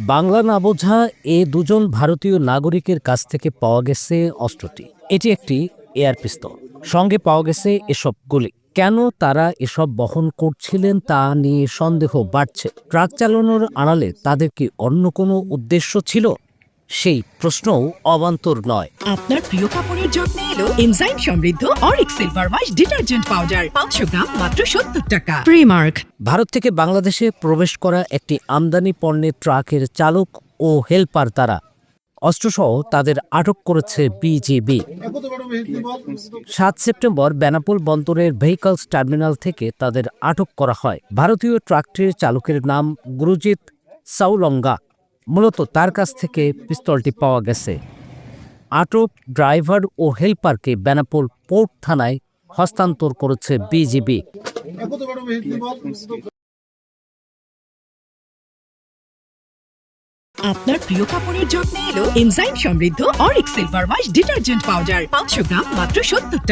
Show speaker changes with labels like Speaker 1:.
Speaker 1: বাংলা না বোঝা এ দুজন ভারতীয় নাগরিকের কাছ থেকে পাওয়া গেছে অস্ত্রটি। এটি একটি এয়ার পিস্তল। সঙ্গে পাওয়া গেছে এসব গুলি। কেন তারা এসব বহন করছিলেন তা নিয়ে সন্দেহ বাড়ছে। ট্রাক চালানোর আড়ালে তাদের কি অন্য কোনো উদ্দেশ্য ছিল? সেই প্রশ্নও অবান্তর নয়।
Speaker 2: আপনার প্রিয় কাপড়ের যত্নে এলো এনজাইম সমৃদ্ধ অরিক সিলভার ওয়াশ ডিটারজেন্ট পাউডার পাঁচশো গ্রাম মাত্র সত্তর টাকা। প্রিমার্ক
Speaker 1: ভারত থেকে বাংলাদেশে প্রবেশ করা একটি আমদানি পণ্যের ট্রাকের চালক ও হেলপার তারা। অস্ত্রসহ তাদের আটক করেছে বিজিবি সাত সেপ্টেম্বর বেনাপোল বন্দরের ভেহিকলস টার্মিনাল থেকে তাদের আটক করা হয়। ভারতীয় ট্রাকটির চালকের নাম গুরুজিৎ সাউলঙ্গা। মূলত তার কাছ থেকে পিস্তলটি পাওয়া গেছে। আটক ড্রাইভার ও হেলপারকে বেনাপোল পোর্ট থানায় হস্তান্তর করেছে বিজিবি।
Speaker 2: আপনার প্রিয় কাপড়ের যত্নে এলো এনজাইম সমৃদ্ধ অরিক সিলভার ওয়াশ ডিটারজেন্ট পাউডার, পাঁচশো গ্রাম মাত্র সত্তর টাকা।